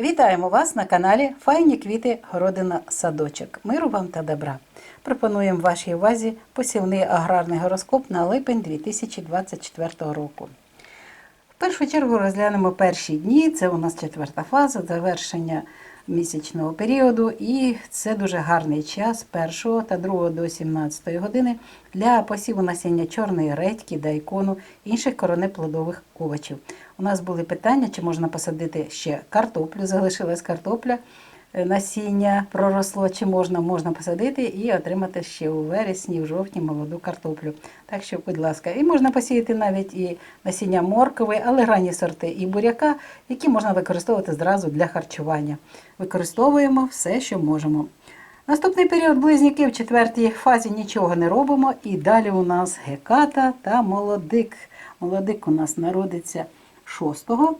Вітаємо вас на каналі Файні квіти Городина Садочок. Миру вам та добра. Пропонуємо вашій увазі посівний аграрний гороскоп на липень 2024 року. В першу чергу розглянемо перші дні. Це у нас четверта фаза, завершення місячного періоду, і це дуже гарний час 1 та 2 до 17 години для посіву насіння чорної редьки, дайкону інших коронеплодових овочів. У нас були питання, чи можна посадити ще картоплю, залишилась картопля. Е, Насіння проросло, чи можна, можна посадити і отримати ще у вересні, в жовтні молоду картоплю. Так що, будь ласка, і можна посіяти навіть і насіння моркови, але ранні сорти і буряка, які можна використовувати зразу для харчування. Використовуємо все, що можемо. Наступний період близнюки в четвертій фазі нічого не робимо. І далі у нас геката та молодик. Молодик у нас народиться 6-го.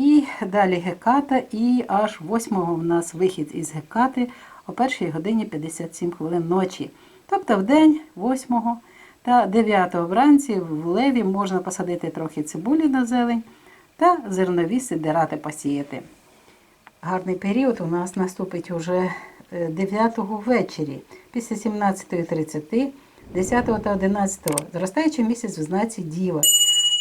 І далі геката, і аж 8-го у нас вихід із гекати о 1 годині 57 хвилин ночі. Тобто в день 8 та 9 вранці в леві можна посадити трохи цибулі на зелень та зернові сидирати посіяти. Гарний період у нас наступить уже 9-го ввечері, після 17.30, 10 та 11. Зростаючий місяць в знаці Діва.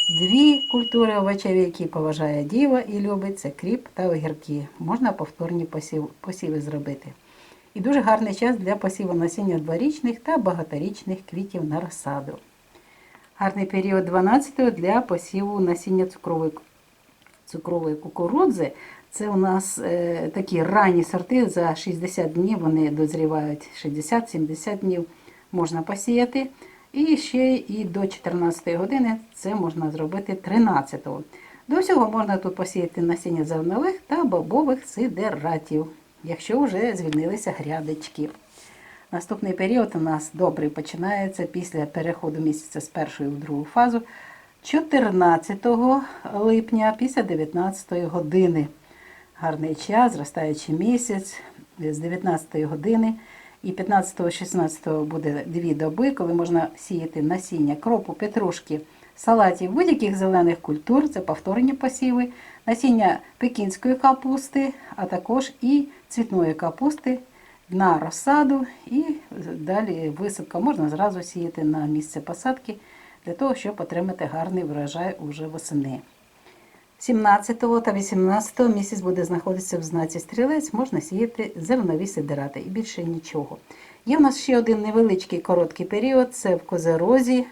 Дві культури овочеві, які поважає діва і любить, це кріп та огірки. Можна повторні посів, посіви зробити. І дуже гарний час для посіву насіння дворічних та багаторічних квітів на розсаду. Гарний період 12 для посіву насіння цукрової, цукрової кукурудзи. Це у нас е, такі ранні сорти за 60 днів, вони дозрівають 60-70 днів можна посіяти. І ще і до 14 години це можна зробити 13-го. До всього можна тут посіяти насіння зернових та бобових сидератів, якщо вже звільнилися грядочки. Наступний період у нас добрий починається після переходу місяця з першої в другу фазу 14 липня після 19 години. Гарний час, зростаючий місяць з 19 години. І 15-16 буде дві доби, коли можна сіяти насіння кропу, петрушки, салатів, будь-яких зелених культур, це повторні посіви, насіння пекінської капусти, а також і цвітної капусти на розсаду. І далі висадка можна зразу сіяти на місце посадки для того, щоб отримати гарний врожай уже восени. 17 та 18 місяць буде знаходитися в знаці стрілець, можна сіяти зернові сидирати і більше нічого. Є в нас ще один невеличкий короткий період, це в Козерозі.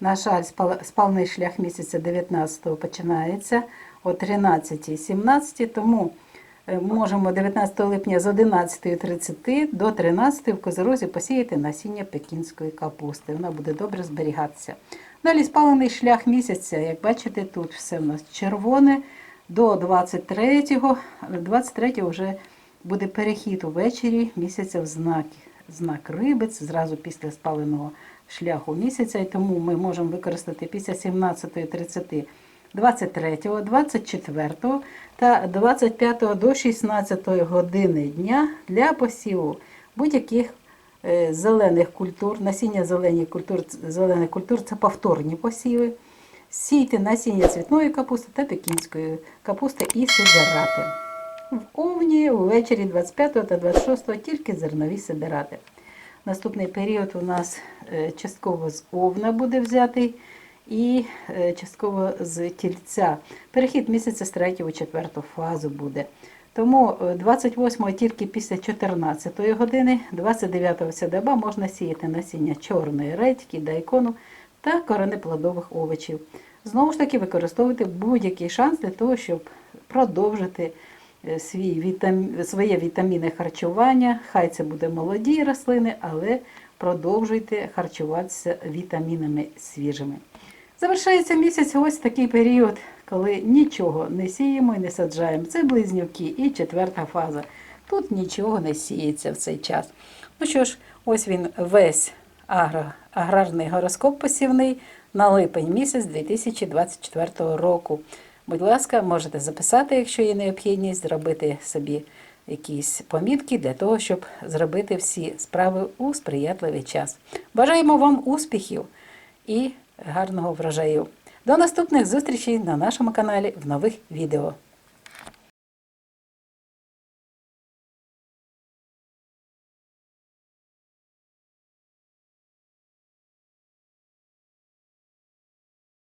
На жаль, спальний шлях місяця 19 починається о 13-17, тому можемо 19 липня з 11.30 до 13 в Козерозі посіяти насіння пекінської капусти. Вона буде добре зберігатися. Далі спалений шлях місяця, як бачите, тут все в нас червоне. До 23-го, 23-го вже буде перехід увечері місяця в знак, знак рибець, зразу після спаленого шляху місяця. І тому ми можемо використати після 17.30 23, 24 та 25 до 16 години дня для посіву будь-яких зелених культур, насіння зелених культур, зелених культур це повторні посіви. Сійте насіння цвітної капусти та пекінської капусти і сидирати. В овні ввечері 25 та 26 тільки зернові сидирати. Наступний період у нас частково з овна буде взятий і частково з тільця. Перехід місяця з 3 у 4 фазу буде. Тому 28-го тільки після 14-ї години, 29 вся можна сіяти насіння чорної редьки, дайкону та коренеплодових овочів. Знову ж таки, використовуйте будь-який шанс для того, щоб продовжити свій вітам... своє вітамінне харчування. Хай це буде молоді рослини, але продовжуйте харчуватися вітамінами свіжими. Завершається місяць ось такий період, коли нічого не сіємо і не саджаємо. Це близнюки і четверта фаза. Тут нічого не сіється в цей час. Ну що ж, ось він весь агро, аграрний гороскоп посівний на липень місяць 2024 року. Будь ласка, можете записати, якщо є необхідність, зробити собі якісь помітки для того, щоб зробити всі справи у сприятливий час. Бажаємо вам успіхів і гарного врожаю. До наступних зустрічей на нашому каналі в нових відео.